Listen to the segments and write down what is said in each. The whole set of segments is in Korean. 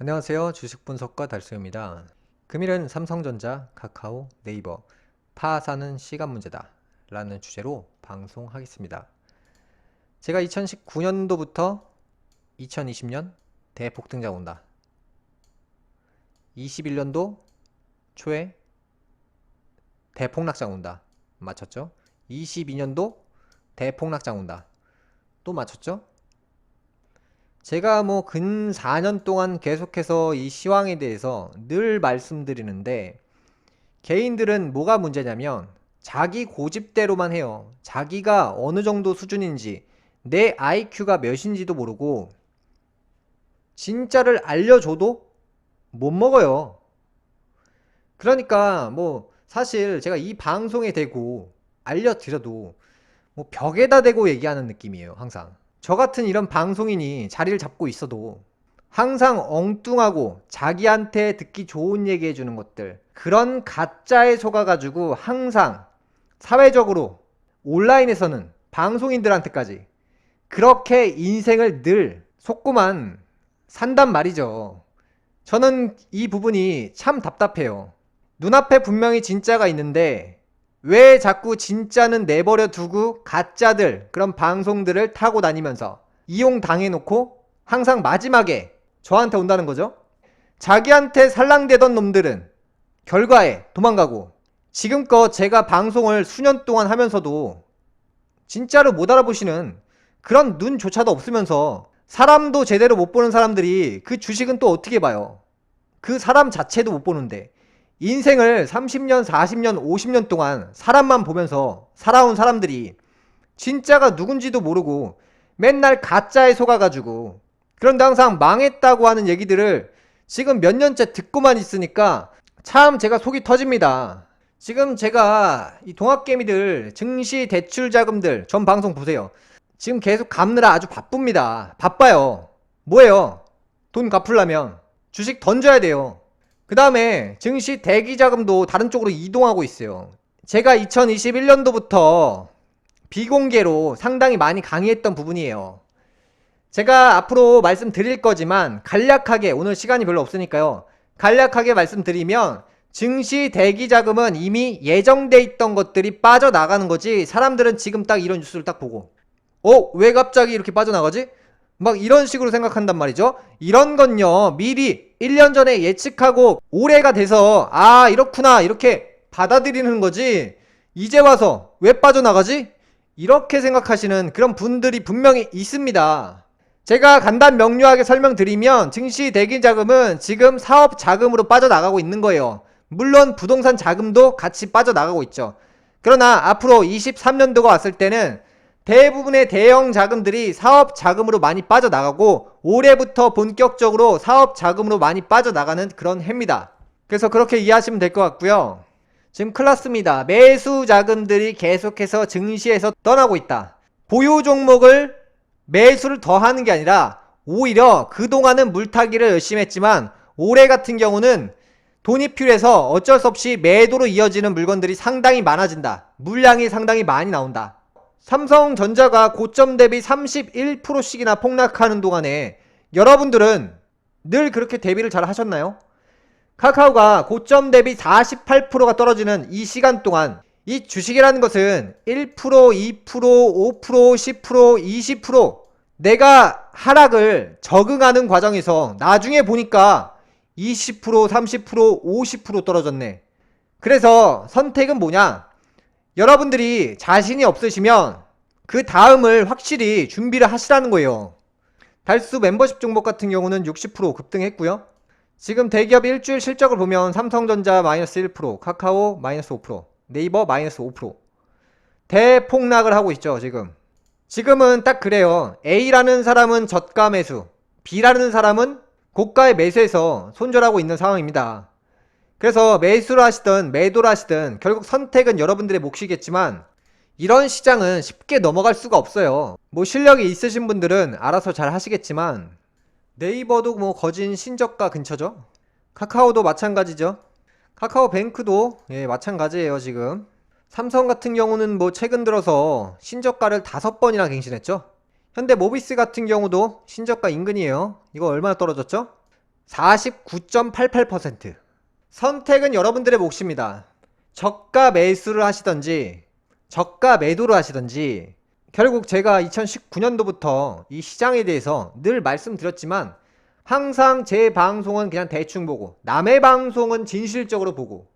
안녕하세요. 주식 분석가 달수입니다. 금일은 삼성전자, 카카오, 네이버 파산은 시간 문제다 라는 주제로 방송하겠습니다. 제가 2019년도부터 2020년 대폭등장 온다. 21년도 초에 대폭락장 온다. 맞췄죠? 22년도 대폭락장 온다. 또 맞췄죠? 제가 뭐 근 4년 동안 계속해서 이 시황에 대해서 늘 말씀드리는데 개인들은 뭐가 문제냐면 자기 고집대로만 해요. 자기가 어느 정도 수준인지 내 IQ가 몇인지도 모르고 진짜를 알려줘도 못 먹어요. 그러니까 뭐 사실 제가 이 방송에 대고 알려드려도 뭐 벽에다 대고 얘기하는 느낌이에요. 항상. 저 같은 이런 방송인이 자리를 잡고 있어도 항상 엉뚱하고 자기한테 듣기 좋은 얘기 해주는 것들 그런 가짜에 속아가지고 항상 사회적으로 온라인에서는 방송인들한테까지 그렇게 인생을 늘 속고만 산단 말이죠. 저는 이 부분이 참 답답해요. 눈앞에 분명히 진짜가 있는데 왜 자꾸 진짜는 내버려 두고 가짜들 그런 방송들을 타고 다니면서 이용 당해놓고 항상 마지막에 저한테 온다는 거죠. 자기한테 살랑대던 놈들은 결과에 도망가고 지금껏 제가 방송을 수년 동안 하면서도 진짜로 못 알아보시는 그런 눈조차도 없으면서 사람도 제대로 못 보는 사람들이 그 주식은 또 어떻게 봐요? 그 사람 자체도 못 보는데 인생을 30년, 40년, 50년 동안 사람만 보면서 살아온 사람들이 진짜가 누군지도 모르고 맨날 가짜에 속아가지고 그런데 항상 망했다고 하는 얘기들을 지금 몇 년째 듣고만 있으니까 참 제가 속이 터집니다. 지금 제가 이 동학개미들 증시 대출 자금들 전 방송 보세요. 지금 계속 갚느라 아주 바쁩니다. 바빠요. 뭐예요? 돈 갚으려면 주식 던져야 돼요. 그 다음에 증시 대기 자금도 다른 쪽으로 이동하고 있어요. 제가 2021년도부터 비공개로 상당히 많이 강의했던 부분이에요. 제가 앞으로 말씀드릴 거지만 간략하게 오늘 시간이 별로 없으니까요. 간략하게 말씀드리면 증시 대기 자금은 이미 예정돼 있던 것들이 빠져나가는 거지 사람들은 지금 딱 이런 뉴스를 딱 보고 어? 왜 갑자기 이렇게 빠져나가지? 막 이런 식으로 생각한단 말이죠. 이런 건요, 미리 1년 전에 예측하고 올해가 돼서, 아, 이렇구나, 이렇게 받아들이는 거지, 이제 와서 왜 빠져나가지? 이렇게 생각하시는 그런 분들이 분명히 있습니다. 제가 간단 명료하게 설명드리면, 증시 대기 자금은 지금 사업 자금으로 빠져나가고 있는 거예요. 물론 부동산 자금도 같이 빠져나가고 있죠. 그러나 앞으로 23년도가 왔을 때는 대부분의 대형 자금들이 사업 자금으로 많이 빠져나가고 올해부터 본격적으로 사업 자금으로 많이 빠져나가는 그런 해입니다. 그래서 그렇게 이해하시면 될 것 같고요. 지금 클났습니다. 매수 자금들이 계속해서 증시에서 떠나고 있다. 보유 종목을 매수를 더 하는 게 아니라 오히려 그동안은 물타기를 열심히 했지만 올해 같은 경우는 돈이 필요해서 어쩔 수 없이 매도로 이어지는 물건들이 상당히 많아진다. 물량이 상당히 많이 나온다. 삼성전자가 고점 대비 31%씩이나 폭락하는 동안에 여러분들은 늘 그렇게 대비를 잘 하셨나요? 카카오가 고점 대비 48%가 떨어지는 이 시간 동안 이 주식이라는 것은 1%, 2%, 5%, 10%, 20% 내가 하락을 적응하는 과정에서 나중에 보니까 20%, 30%, 50% 떨어졌네. 그래서 선택은 뭐냐? 여러분들이 자신이 없으시면 그 다음을 확실히 준비를 하시라는 거예요. 달수 멤버십 종목 같은 경우는 60% 급등했고요. 지금 대기업 일주일 실적을 보면 삼성전자 마이너스 1%, 카카오 마이너스 5%, 네이버 마이너스 5% 대폭락을 하고 있죠, 지금. 지금은 딱 그래요. A라는 사람은 저가 매수, B라는 사람은 고가의 매수해서 손절하고 있는 상황입니다. 그래서 매수를 하시든 매도를 하시든 결국 선택은 여러분들의 몫이겠지만 이런 시장은 쉽게 넘어갈 수가 없어요. 뭐 실력이 있으신 분들은 알아서 잘 하시겠지만 네이버도 뭐 거진 신저가 근처죠. 카카오도 마찬가지죠. 카카오뱅크도 예, 마찬가지예요, 지금. 삼성 같은 경우는 뭐 최근 들어서 신저가를 다섯 번이나 갱신했죠. 현대 모비스 같은 경우도 신저가 인근이에요. 이거 얼마나 떨어졌죠? 49.88%. 선택은 여러분들의 몫입니다. 저가 매수를 하시던지, 저가 매도를 하시던지, 결국 제가 2019년도부터 이 시장에 대해서 늘 말씀드렸지만, 항상 제 방송은 그냥 대충 보고, 남의 방송은 진실적으로 보고,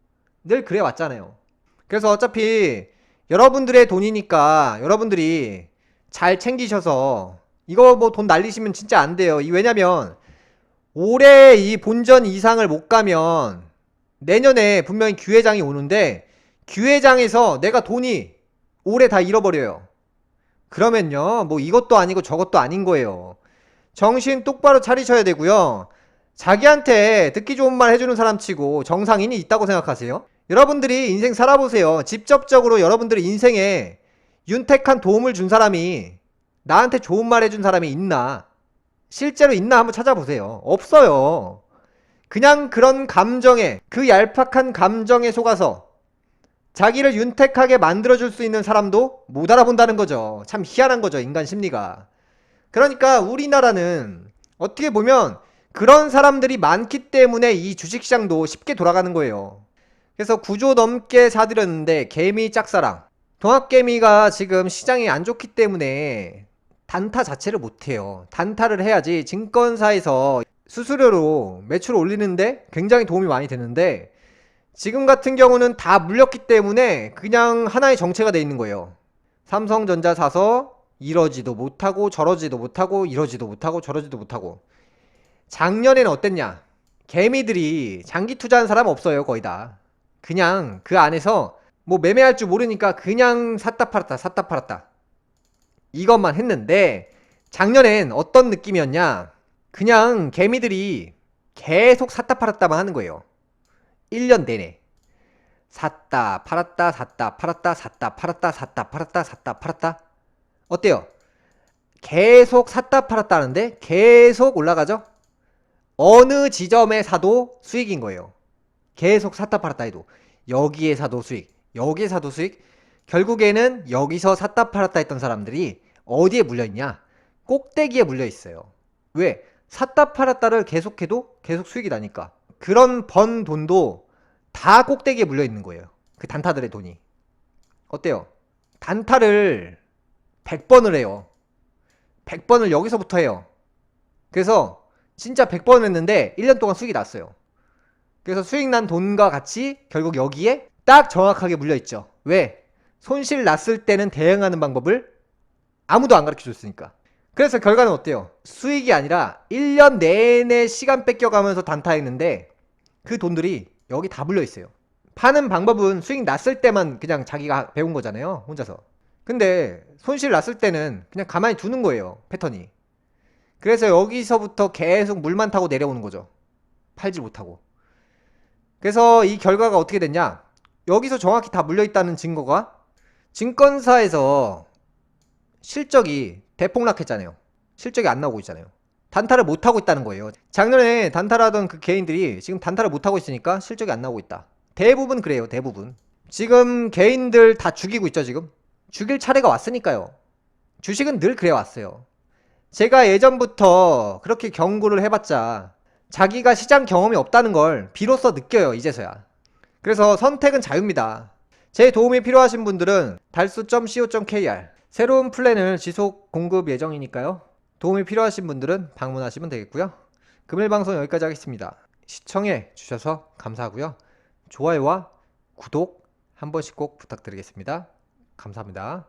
늘 그래 왔잖아요. 그래서 어차피 여러분들의 돈이니까 여러분들이 잘 챙기셔서 이거 뭐 돈 날리시면 진짜 안 돼요. 이 왜냐면 올해 이 본전 이상을 못 가면 내년에 분명히 기회장이 오는데 기회장에서 내가 돈이 올해 다 잃어버려요. 그러면요, 뭐 이것도 아니고 저것도 아닌 거예요. 정신 똑바로 차리셔야 되고요. 자기한테 듣기 좋은 말 해주는 사람 치고 정상인이 있다고 생각하세요? 여러분들이 인생 살아보세요. 직접적으로 여러분들의 인생에 윤택한 도움을 준 사람이 나한테 좋은 말 해준 사람이 있나? 실제로 있나 한번 찾아보세요. 없어요. 그냥 그런 감정에, 그 얄팍한 감정에 속아서 자기를 윤택하게 만들어줄 수 있는 사람도 못 알아본다는 거죠. 참 희한한 거죠, 인간 심리가. 그러니까 우리나라는 어떻게 보면 그런 사람들이 많기 때문에 이 주식시장도 쉽게 돌아가는 거예요. 그래서 9조 넘게 사들였는데 개미 짝사랑. 동학개미가 지금 시장이 안 좋기 때문에 단타 자체를 못해요. 단타를 해야지 증권사에서 수수료로 매출 올리는데 굉장히 도움이 많이 되는데 지금 같은 경우는 다 물렸기 때문에 그냥 하나의 정체가 돼 있는 거예요. 삼성전자 사서 이러지도 못하고 저러지도 못하고 이러지도 못하고 저러지도 못하고 작년에는 어땠냐? 개미들이 장기 투자한 사람 없어요, 거의 다. 그냥 그 안에서 뭐 매매할 줄 모르니까 그냥 샀다 팔았다 샀다 팔았다 이것만 했는데 작년엔 어떤 느낌이었냐 그냥 개미들이 계속 샀다 팔았다만 하는 거예요 1년 내내 샀다 팔았다 샀다 팔았다 샀다 팔았다 샀다 팔았다 샀다 팔았다 어때요? 계속 샀다 팔았다 하는데 계속 올라가죠? 어느 지점에 사도 수익인 거예요 계속 샀다 팔았다 해도 여기에 사도 수익, 여기에 사도 수익. 결국에는 여기서 샀다 팔았다 했던 사람들이 어디에 물려 있냐? 꼭대기에 물려 있어요. 왜? 샀다 팔았다를 계속해도 계속 수익이 나니까. 그런 번 돈도 다 꼭대기에 물려 있는 거예요. 그 단타들의 돈이. 어때요? 단타를 100번을 해요. 100번을 여기서부터 해요. 그래서 진짜 100번 했는데 1년 동안 수익이 났어요. 그래서 수익 난 돈과 같이 결국 여기에 딱 정확하게 물려 있죠. 왜? 손실 났을 때는 대응하는 방법을 아무도 안 가르쳐 줬으니까. 그래서 결과는 어때요? 수익이 아니라 1년 내내 시간 뺏겨가면서 단타했는데 그 돈들이 여기 다 물려 있어요. 파는 방법은 수익 났을 때만 그냥 자기가 배운 거잖아요. 혼자서. 근데 손실 났을 때는 그냥 가만히 두는 거예요. 패턴이. 그래서 여기서부터 계속 물만 타고 내려오는 거죠. 팔지 못하고. 그래서 이 결과가 어떻게 됐냐? 여기서 정확히 다 물려 있다는 증거가 증권사에서 실적이 대폭락했잖아요. 실적이 안 나오고 있잖아요. 단타를 못 하고 있다는 거예요. 작년에 단타를 하던 그 개인들이 지금 단타를 못 하고 있으니까 실적이 안 나오고 있다. 대부분 그래요, 대부분. 지금 개인들 다 죽이고 있죠, 지금. 죽일 차례가 왔으니까요. 주식은 늘 그래 왔어요. 제가 예전부터 그렇게 경고를 해 봤자 자기가 시장 경험이 없다는 걸 비로소 느껴요, 이제서야. 그래서 선택은 자유입니다. 제 도움이 필요하신 분들은 달수.co.kr 새로운 플랜을 지속 공급 예정이니까요. 도움이 필요하신 분들은 방문하시면 되겠고요. 금일 방송 여기까지 하겠습니다. 시청해 주셔서 감사하고요. 좋아요와 구독 한 번씩 꼭 부탁드리겠습니다. 감사합니다.